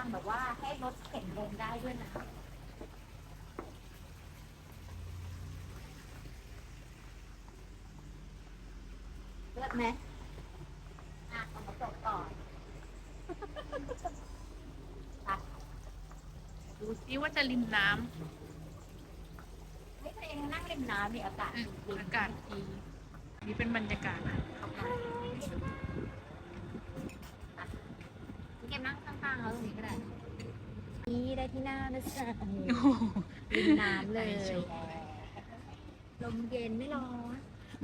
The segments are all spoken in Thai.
างแบบว่าให้รถเข็นลงได้ด้วยนะคะเลือกไหมอะเอามาจบก่อนดูซิว่าจะริมน้ให้ตัวเองนั่งริมน้ำมีอากาศำดี อากาศดีนี่เป็นบรรยากาศเข้าไป พี่เกมนั่งข้างๆเราตรงนี้ก็ได้นี่ ได้ที่หน้านะจ๊ะโอ้โหริมน้ำเลยไอโชว์ลมเย็นไม่ร้อน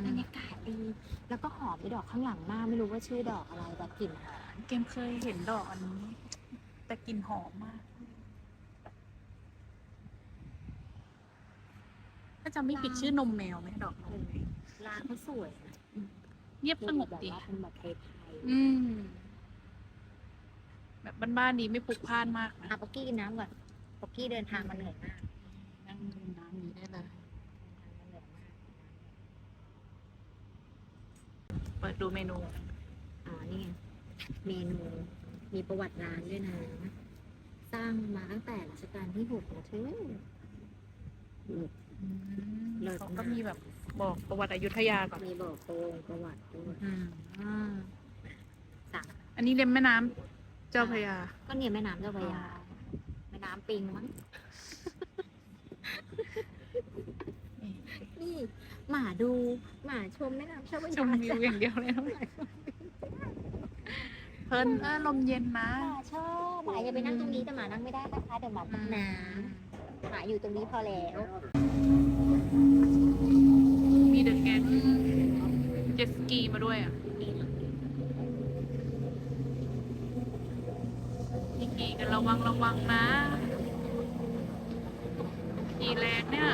บรรยากาศดี แล้วก็หอมไปดอกข้างหลังมากไม่รู้ว่าชื่อดอกอะไรแต่กลิ่นหอมเกมเคยเห็นดอกอันนี้ แต่กลิ่นหอมมาก ถ้าจำไม่ผิดชื่อนมแมวไหมดอกนมแมวร้านเขาสวยนะเงียบสงบแบบดีว่าเป็นแบบไทยอืม แบบบ้านๆดีไม่พลุกพล่านมากๆนะอะป๊อกกี้กินน้ำก่อนป๊อกกี้เดินทางมาเหนื่อยมากนั่งริมน้ำนี้ได้เลยเดินทางมาเหนื่อยมากเปิดดูเมนูอ๋อนี่ไงเมนูมีประวัติร้านด้วยนะ สร้างมาตั้งแต่รัชกาลที่หกนะเธอ เลิศมาก เขาก็มีแบบบอกประวัติอยุธยาก่อนมีบอกโกงประวัติด้วยอืมอ่าสั่งอันนี้เล็มแม่น้ำเจ้าพระยา ก็เนี่ยแม่น้ำเจ้าพระยา แม่น้ำปิงมั้ง นี่หมาดูหมาชมแม่น้ำเจ้าพระชยามวิวอย่างเดียวเลยนะเพลินเออลมเย็นนะหมาชอบหมาอย่าไปนั่งตรงนี้แต่หมานั่งไม่ได้นะคะเดี๋ยวหมาตกน้ำหมาอยู่ตรงนี้พอแล้ว มีเดอะแกนเจ็ตสกีมาด้วยอะ ขี่กันระวังระวังนะขี่แรงเนี่ย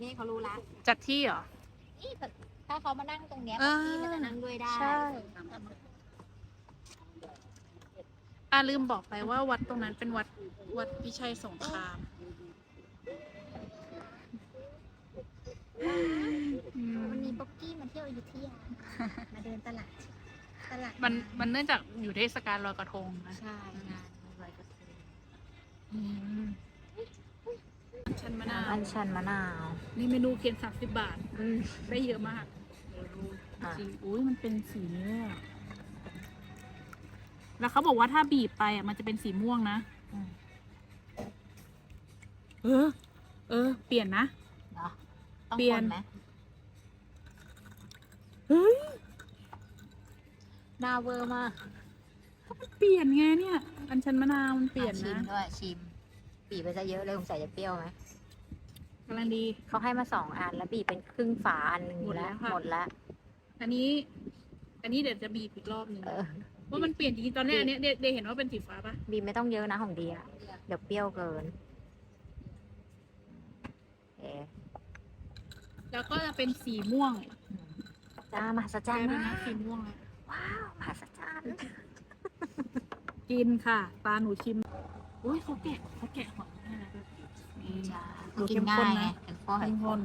นี่เขารู้ละจัดที่เหรอ นี่ถ้าเขามานั่งตรงเนี้ยเออ พี่มันจะนั่งด้วยได้ใช่อ่าลืมบอกไปว่าวัดตรงนั้นเป็นวัดวัดพิชัยสงครามอืมวันนี้ ป๊อกกี้มาเที่ยวอยุธยา มาเดินตลาด ตลาดมันมันเนื่องจากอยู่เทศกาลลอยกระทงนะใช่งานลอยกระทงชันมะนาวอันชันมะนาว นี่เมนูเคียนสามสิบบาทอืม ได้เยอะมากเดี๋ยวดูอะสีอุ้ยมันเป็นสีนี้เลยอะแล้วเขาบอกว่าถ้าบีบไปอะมันจะเป็นสีม่วงนะ อืมเออ เออ เปลี่ยนนะเนาะต้องเปลี่คยนนไหม เฮ้ย ห นาเวอร์มากเปลี่ยนไงเนี่ย อันชันมะนาวมันเปลี่ยนอะชิมนะด้วยชิม บีบไปซะเยอะเลยสงสัยจะเปรี้ยวไหมกำลังดี เขาให้มาสองอันแล้วบีบเป็นครึ่งฝาอันหนึงหมดแล้แล้ววค่ะ หมดแล้วอันนี้ อันนี้เดี๋ยวจะบีบอีกรอบหนึ่งเออ ว่ามันเปลี่ยนจริงๆตอนแรกอันเนี้ยเดเดย์เห็นว่าเป็นสีฟ้าปะบีบไม่ต้องเยอะนะของเดียเดี๋ยวเปรี้ยวเกินเอ๊ะแล้วก็จะเป็นสีม่วงจ้ามหัศจกรลารยย์เป็นมาน้ำกสีม่วงแล้ว ว้าวมหัศจรรย์กินค่ะ ปลาหนูชิมอุ้ยเขาแกะเขาแกะหอยให้นะด้วยนี่จ้าดูกิเข้นมง่าข้นยไงนะเป็นข้อหอยเข้มข้น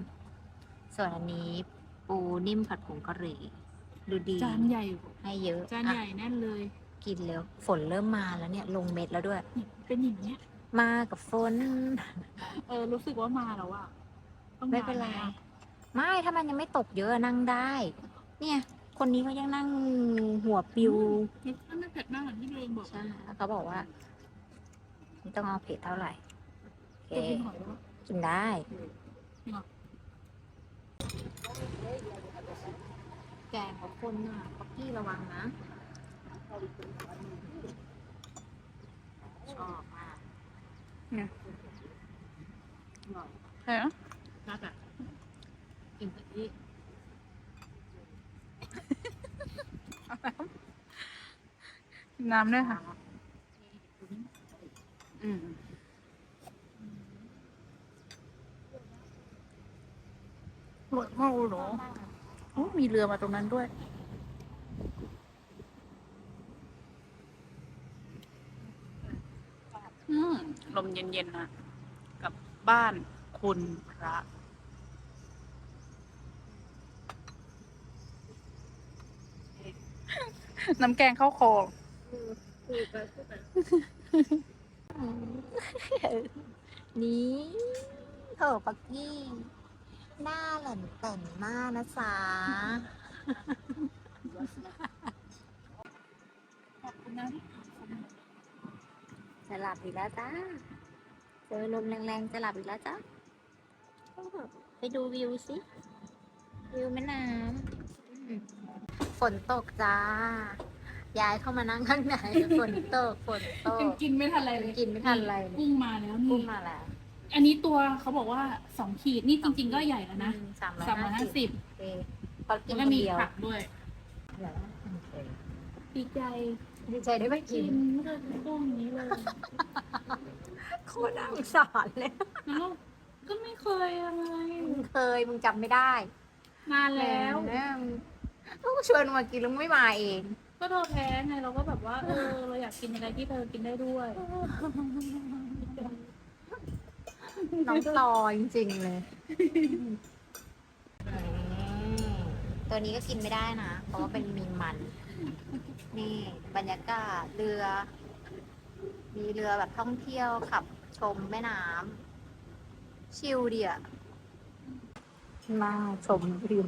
ส่วนอันนี้ปูนิ่มผัดผงกะหรี่ ดูดีจานใหญ่ให้เยอะจานอะใหญ่แน่นเลย กินแล้วฝนเริ่มมาแล้วเนี่ยลงเม็ดแล้วด้วยเนี่ยเป็นอย่างเนี้ย มากับฝน เออ รู้สึกว่ามาแล้วอะต้องไม่เป็นไราไม่ ถ้ามันยังไม่ตกเยอะนั่งได้ เนี่ย คนนี้เขายังนั่งหัวปิวแล้วไม่เผ็ดมากอย่างที่เองบอกใช่แล้วเขาบอกว่าไม่ต้องเอาเผ็ดเท่าไหร่โอเคจะกินหอยแล้วกินได้จริงเหรอแกงกับคนน่ะป๊อกกี้ระวังนะ ชอบมากเนี่ยอร่อยใช่เหรอรักอะกินแบบนี้ น้ำด้วยค่ะ อืมอร่อยมากเลยเหรอโอ้มีเรือมาตรงนั้นด้วย อืม ลมเย็นๆนะกับบ้านโคคุณพระน้ำแกงเข้าคอ นี่เถอะปักกี้ หน้าหล่นแต่งมากนะจ๊ะขอบคุณนะจะหลับอีกแล้วจ้าเจอลมแรงๆจะหลับอีกแล้วจ้าไปดูวิวสิวิวแม่น้ำฝนตกจ้า ย้ายเข้ามานั่งข้างในฝนตกฝนตยังกกินไม่ทันอะไรเลยกินไม่ทันอะไรเลย กุ้งมาแล้วนี่พุ่งมาแล้วอันนี้ตัวเขาบอกว่าสองขีดนี่จริง ๆ ก็ใหญ่แล้วนะสามร้อยสามร้อยห้าห้าสิสิบบโอเคพอกิแล้นวคก็นมีเดียวผักด้วยดีใจดีใจได้ไปกิกินนไม่เคยกินกุ้งอย่างนี้เลยโคตรน่าสงสารเลยแล้วก็ไม่เคยอะไรมึงเคยมึงจำไม่ได้นานแล้วแหมมึงก็ชวนมากินแล้วมึงไม่มาเอง ก็เธอแพ้ไงเราก็แบบว่าเออเราอยากกินอะไรที่เธอกินได้ด้วยน้องรอจริงๆเลยอืมตัวนี้ก็กินไม่ได้นะ เพราะว่าเป็นมีมัน นี่บรรยากาศเรือ มีเรือแบบท่องเที่ยวขับชมแม่น้ำชิลดีอะมาชมวิว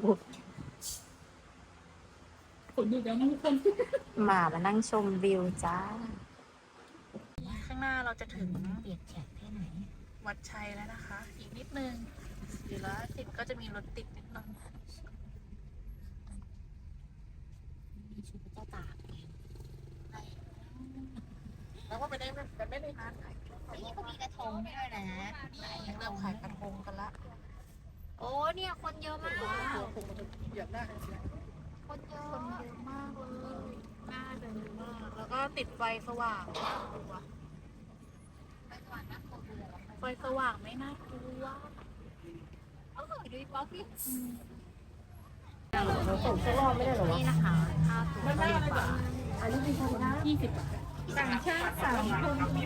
ผลอยู่แล้วนะทุกคนมามานั่งชมวิวจ้า ข้างหน้าเราจะถึงเปียกแฉะแค่ไหน วัดชัยแล้วนะคะ อีกนิดนึงสี่ร้อยสิบก็จะมีรถติดนิดนึงมีชุดพระเจ้าตากไงแล้วก็ไปได้แบบแต่ไม่ได้ร้านขายนี่ก็มีกระทงด้วยนะเริ่มขายกระทงกันละ โอ้เนี่ยคนเยอะมากอยากได้ คนเยอะคนเยอะมากเลยน่าจะเยอะมาก แล้วก็ติดไฟสว่างน่ากลัวไปก่อนนะคนเยอะไฟสว่างไม่น่ากลัวเออดูป๊อปปี้อืมนี่นะคะข้าวตุ๋นไม่ปลายี่สิบบาทต่างชาติสามคนน่ารักนี่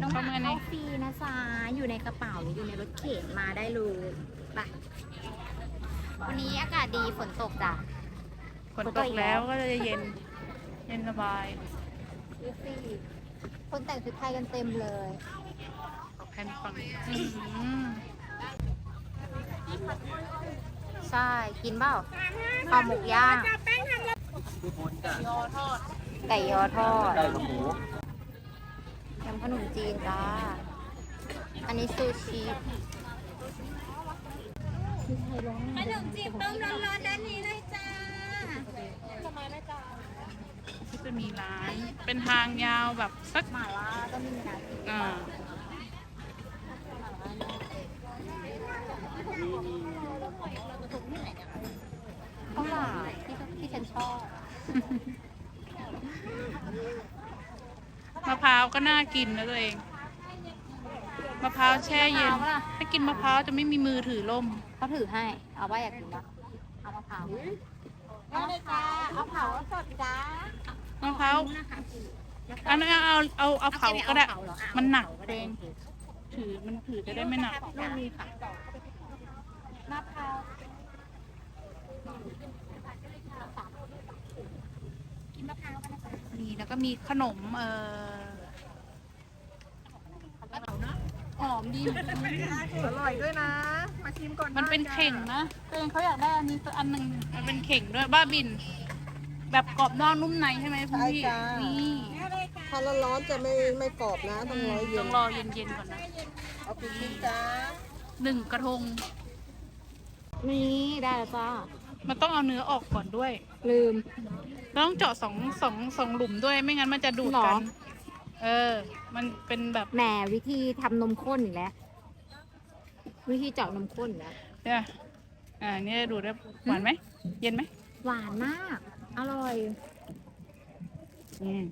น้องหมาเข้าฟรีนะจ๊ะอยู่ในกระเป๋าหรืออยู่ในรถเข็นมาได้เลยไป วันนี้อากาศดีฝนตกจ้ะฝนตกแล้วก็จะเย็น เย็นสบายดูสิคนแต่งชุดไทยกันเต็มเลยแผ่นฟังอื้อหือใช่กินเปล่าข้าวหมกย่างยอทอดไก่ยอทอดไก่กับหมูยำขนมจีนจ้าอันนี้ซูชิ ขนมจีบต้มร้อนๆด้านนี้เลยจ้าที่จะมีร้าน เป็นทางยาวแบบสักหม่าล่าก็มีนะอ่าข้าวหลามที่ที่ฉันชอบมะพร้าวก็น่ากินนะตัวเอง มะพร้าวแช่เย็น มะพร้าวปะล่ะ ถ้ากินมะพร้าวจะไม่มีมือถือล่ม เขาถือให้ เอาว่าอยากกินปะเอามะพร้าวเอาเลยจ้าเอาเผาสดจ้ามะพร้าวอันนั้นเอาเอาเอาเผาก็ได้ มันหนักเองถือมันถือจะได้ไม่หนัก ลูกนี้ค่ะมะพร้าวกินมะพร้าวกันนะคะนี่แล้วก็มีขนมเอ่อ หอมดีเหมือนกันนะอร่อยด้วยนะ มาชิมก่อนมันเป็นเข่งนะตัวเองเขาอยากได้อันนี้สักอันหนึ่งมันเป็นเข่งด้วยบ้าบิน แบบกรอบนอกนุ่มในใช่ไหมคุณพี่นี่ถ้าร้อนๆจะไม่ไม่กรอบนะต้องร้อยเย็ต้อนงรอเย็นๆก่อนนะเอาไปชิมจ้าหนึ่งกระทง นี่ได้แล้วจ้ามันต้องเอาเนื้อออกก่อนด้วยลืมแล้วต้องเจาะสองสองสองหลุมด้วยไม่งั้นมันจะดูดหรกัอน เออ มันเป็นแบบแหมวิธีทำนมข้นอีกแล้ว วิธีเจาะนมข้นอีกแล้ว เนี่ยอ่านี่ดูดได้หวานไหม เย็นไหมหวานมาก อร่อยอืม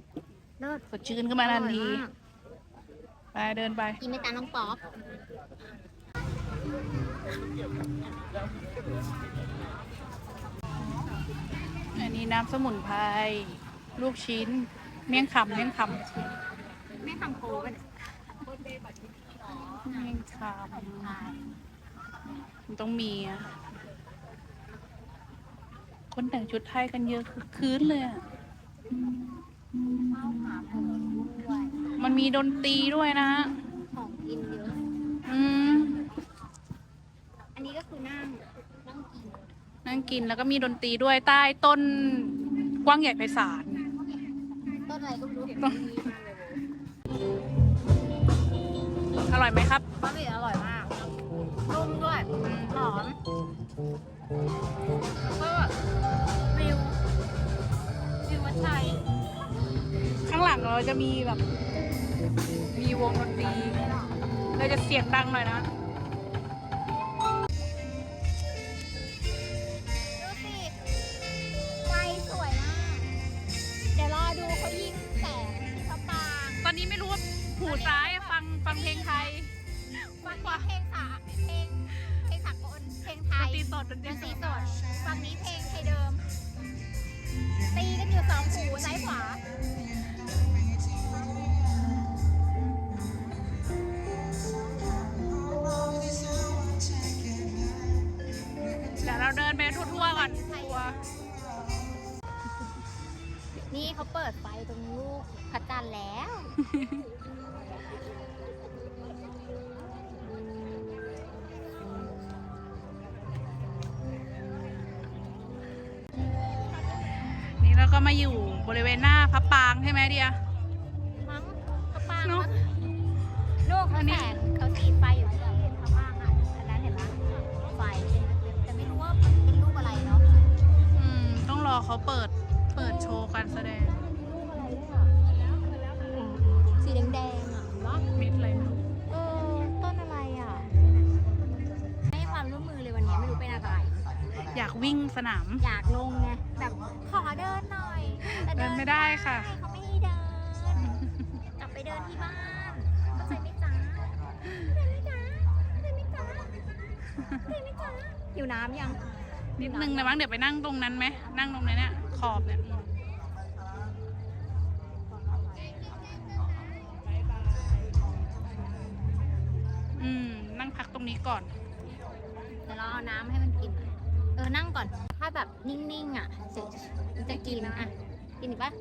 เลิศสดชื่นขึ้นมาทันที อร่อยมากไปเดินไป กินไหมจ้าน้องป๊อปอันนี้น้ำสมุนไพร ลูกชิ้น เมี่ยงคำเมี่ยงค ไม่ทำโคกันำแมงคามมันต้องมีอะคนแต่งชุดไทยกันเยอะคือคืนเลยอะมันมีดนตรีด้วยนะ ของกินเยอะ อืม อันนี้ก็คือนั่ง นั่งกิน นั่งกินแล้วก็มีดนตรีด้วยใต้ต้นกว้างใหญ่ไพศาล ต้นอะไรก็ไม่รู้เห็นต้นดีม อร่อยไหมครับบะหมี่อร่อยมากนุ่มด้วยหอมแล้วก็วิววิววัดชัยข้างหลังเราจะมีแบบ มีวงดนตรีเราจะเสียงดังหน่อยนะ ตอนนี้ไม่รู้ว่าหูซ้ายฟังฟังเพลงไทยฝั่งนี้เพลงสาเพลงเพลงสากลเพลงไทดนยตรีสดดนตดรีนสตรีดสดฝั่งนี้เพลงไทยเดิม ตีกันอยู่สองหูซ้ายขวา เดี๋ยวเราเดินไปทั่วๆก่อนทัวร์ นี่เขาเปิดไฟตรงลูกพระจันทร์แล้ว นี่เราก็มาอยู่บริเวณหน้าพระปรางใช่ไหมเดีย มั้งพระปรางเนอะมั้งลูกเขาแสงเขาสีไฟอยู่ที่เราเห็นพระปรางอะอันนั้นเห็นปะไฟเป็นแต่ไม่รู้ว่ามันเป็นรูปอะไรเนาะอืม ต้องรอเขาเปิดเปิดโชว์ การแสดงรูปอะไรด้วยอะสีแดงๆอะเห็นปะมิดอะไรไม่รู้เออต้นอะไรอะไม่ให้ความร่วมมือเลยวันนี้ไม่รู้เป็นอะไร อยากวิ่งสนาม อยากลงไงแบบขอเดินหน่อยแต่เดินไม่ได้ค่ะ เขาไม่ให้เดิน กลับไปเดินที่บ้านเข้าใจไหมจ๊ะเดินไหมจ๊ะเดินไหมจ๊ะเดินไหมจ๊ะอยู่น้ำยัง นิดนึงนะมั้งเดี๋ยวไปนั่งตรงนั้นไหมนั่งตรงนี้เนี่ยขอบเนี่ย กตรงนี้ก่อน เดี๋ยวเราเอาน้ำให้มันกินหน่อยเออนั่งก่อน ถ้าแบบนิ่งๆอะจะจะกินอะ กินอีกปะ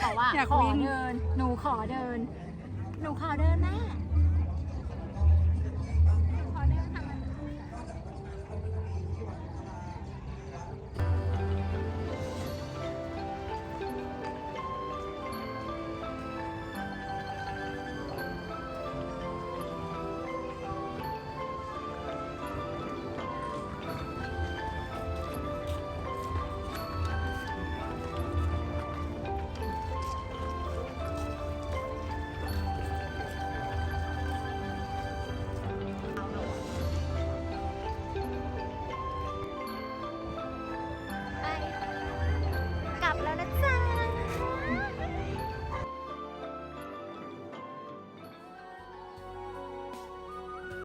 ขอว่าอยากขอวิ่ง เดิน หนูขอเดิน หนูขอเดินแม่